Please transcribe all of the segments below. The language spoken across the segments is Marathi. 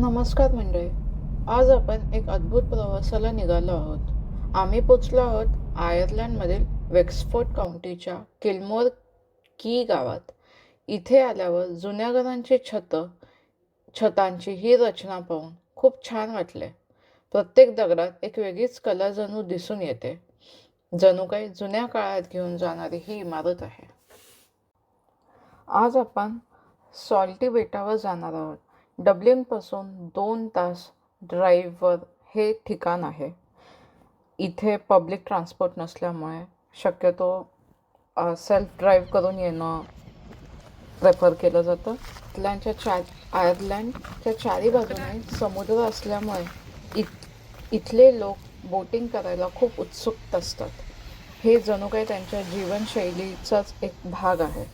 नमस्कार मंडळी. आज आपण एक अद्भुत प्रवासाला निघालो आहोत. आम्ही पोचलो आहोत आयर्लंडमधील वेक्सफोर्ड काउंटीच्या किल्मोर की गावात. इथे आल्यावर जुन्या घरांची छतं छतांची ही रचना पाहून खूप छान वाटले. प्रत्येक दगडात एक वेगळीच कला जणू दिसून येते. जणू काही जुन्या काळात घेऊन जाणारी ही इमारत आहे. आज आपण सॉल्टी बेटावर जाणार आहोत. डब्लिनपासून दोन तास ड्राईव्हवर हे ठिकाण आहे. इथे पब्लिक ट्रान्सपोर्ट नसल्यामुळे शक्यतो सेल्फ ड्राईव्ह करून येणं प्रेफर केलं जातं. आयर्लंडच्या चार आयर्लंडच्या चारी बाजूने समुद्र असल्यामुळे इत इथले लोक बोटिंग करायला खूप उत्सुक असतात. हे जणू काही त्यांच्या जीवनशैलीचाच एक भाग आहे.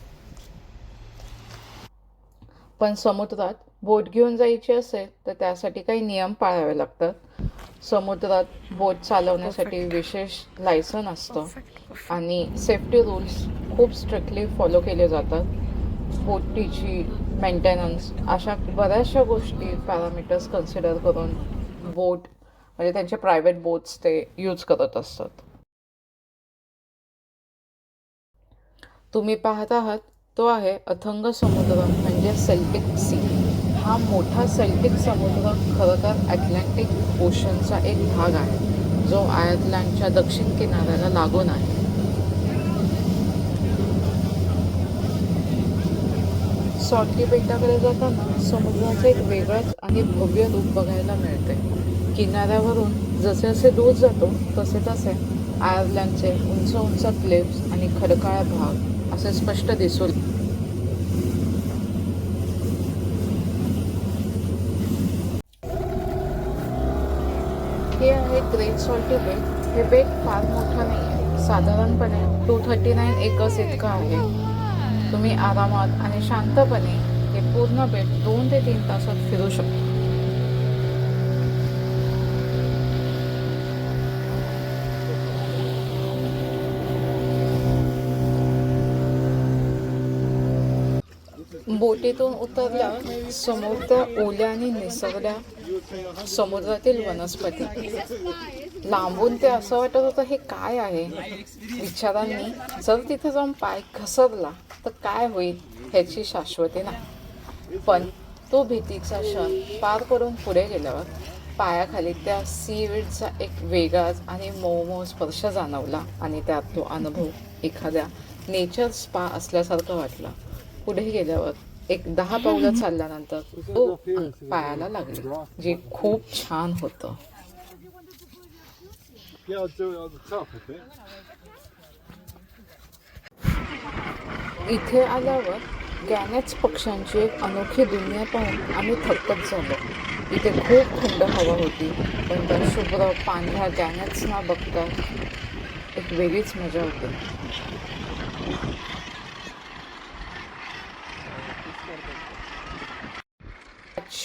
पण समुद्रात बोट घेऊन जायची असेल तर त्यासाठी काही नियम पाळावे लागतात. समुद्रात बोट चालवण्यासाठी विशेष लायसन असतं. आणि सेफ्टी रूल्स खूप स्ट्रिक्टली फॉलो केले जातात. बोटीची मेंटेनन्स अशा बऱ्याचशा गोष्टी पॅरामीटर्स कन्सिडर करून बोट म्हणजे त्यांचे प्रायव्हेट बोट्स ते यूज करत असतात. तुम्ही पाहत आहात तो आहे अथंग समुद्र म्हणजे सेल्टिक सी हा मोठा सेल्टिक समुद्र खरं तर ॲटलांटिक ओशनचा एक भाग आहे. जो आयर्लंडच्या दक्षिण किनाऱ्याला लागून आहे. सॉल्टी बेटाकडे जाताना समुद्राचं एक वेगळंच आणि भव्य रूप बघायला मिळते. किनाऱ्यावरून जसे जसे दूर जातो तसे तसे आयर्लंडचे उंच उंच क्लिप्स आणि खडकाळ भाग असे स्पष्ट दिसून हे आहे ग्रेट सॉल्टी बेट हे बेट फार मोठं नाही आहे. साधारणपणे टू थर्टी नाईन एकर्स इतकं आहे. तुम्ही आरामात आणि शांतपणे हे पूर्ण बेट दोन ते तीन तासात फिरू शकता. बोटीतून उतरल्या समोर ओल्या आणि निसरल्या समुद्रातील वनस्पती. लांबून ते असं वाटत होतं हे काय आहे? विचारांनी जर तिथे जाऊन पाय घसरला तर काय होईल ह्याची शाश्वती नाही. पण तो भीतीचा क्षण पार करून पुढे गेल्यावर पायाखाली त्या सीवीडचा एक वेगळाच आणि मऊ स्पर्श जाणवला आणि त्यात तो अनुभव एखाद्या नेचर स्पा असल्यासारखं वाटला. पुढे गेल्यावर. एक दहा पावलं चालल्यानंतर तो पायाला लागले जे खूप छान होतं. इथे आल्यावर गॅनेच पक्ष्यांची एक अनोखी दुनिया पाहून आम्ही थक्कच झालो. इथे खूप थंड हवा होती पण त्या शुभ्र पांढऱ्या गॅनेट्सना बघता एक वेगळीच मजा होती.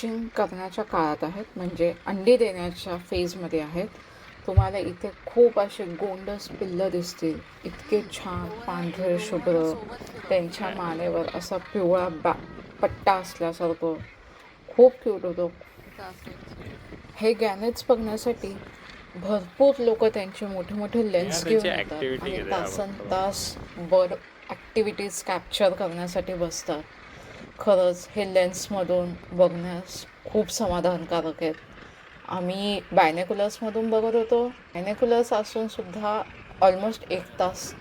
हॅचिंग करण्याच्या काळात आहेत म्हणजे अंडी देण्याच्या फेजमध्ये आहेत. तुम्हाला इथे खूप असे गोंडस पिल्लं दिसतील. इतके छान पांढरे शुभ्र त्यांच्या मानेवर असा पिवळा बॅ पट्टा असल्यासारखं. खूप क्यूट होतो. हे गॅनेट्स बघण्यासाठी भरपूर लोक त्यांचे मोठे मोठे लेन्स घेऊन येतात आणि तासन तास बर्ड ॲक्टिव्हिटीज कॅप्चर करण्यासाठी बसतात. खरंच हे लेन्समधून बघण्यास खूप समाधानकारक आहेत. आम्ही बायनेक्युलर्समधून बघत होतो. बायनेक्युलर्स असून सुद्धा ऑलमोस्ट एक तास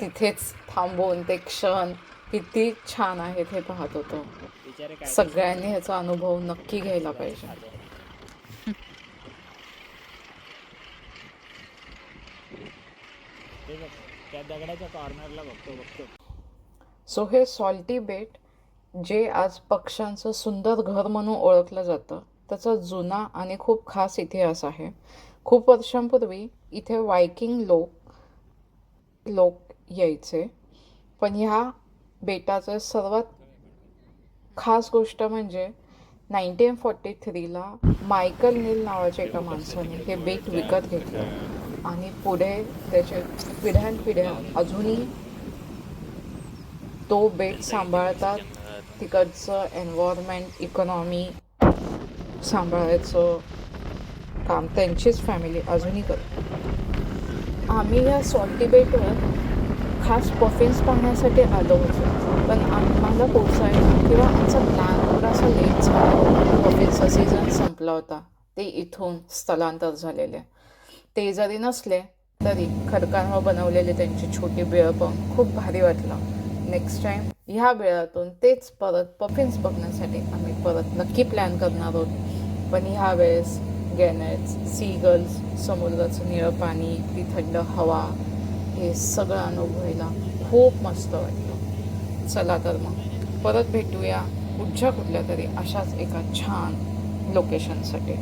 तिथेच थांबून ते क्षण किती छान आहेत हे पाहत होतो. सगळ्यांनी ह्याचा अनुभव नक्की घ्यायला पाहिजे. ते बघ त्या दगडाच्या कॉर्नरला बघतो बघतो. सो हे सॉल्टी बेट जे आज पक्ष्यांचं सुंदर घर म्हणून ओळखलं जातं त्याचा जुना आणि खूप खास इतिहास आहे. खूप वर्षांपूर्वी इथे वायकिंग लोक लोक यायचे. पण ह्या बेटाचं सर्वात खास गोष्ट म्हणजे नाईन्टीन फोर्टी थ्रीला मायकल नील नावाच्या एका माणसाने हे बेट विकत घेतलं आणि पुढे त्याचे पिढ्यानपिढ्या अजूनही तो बेट सांभाळतात तिकडचं एन्व्हायरमेंट इकॉनॉमी सांभाळायचं काम त्यांचीच फॅमिली अजूनही करते आम्ही या सॉल्टी बेटवर खास पफिन्स पाहण्यासाठी आलो होतो. पण आम्हाला पोचायला किंवा आमचा प्लॅन थोडासा लेट झाला. पफिन्सचा सीझन संपला होता. ते इथून स्थलांतर झालेले. ते जरी नसले तरी खडकांवर बनवलेले त्यांची छोटी बिळं पण खूप भारी वाटलं. नेक्स्ट टाईम ह्या वेळातून तेच परत पफिन्स बघण्यासाठी आम्ही परत नक्की प्लॅन करणार आहोत. पण ह्या वेळेस गॅनेट्स सीगल्स समुद्राचं निळं पाणी ती थंड हवा हे सगळं अनुभवायला खूप मस्त वाटलं. चला तर मग परत भेटूया पुढच्या कुठल्या तरी अशाच एका छान लोकेशनसाठी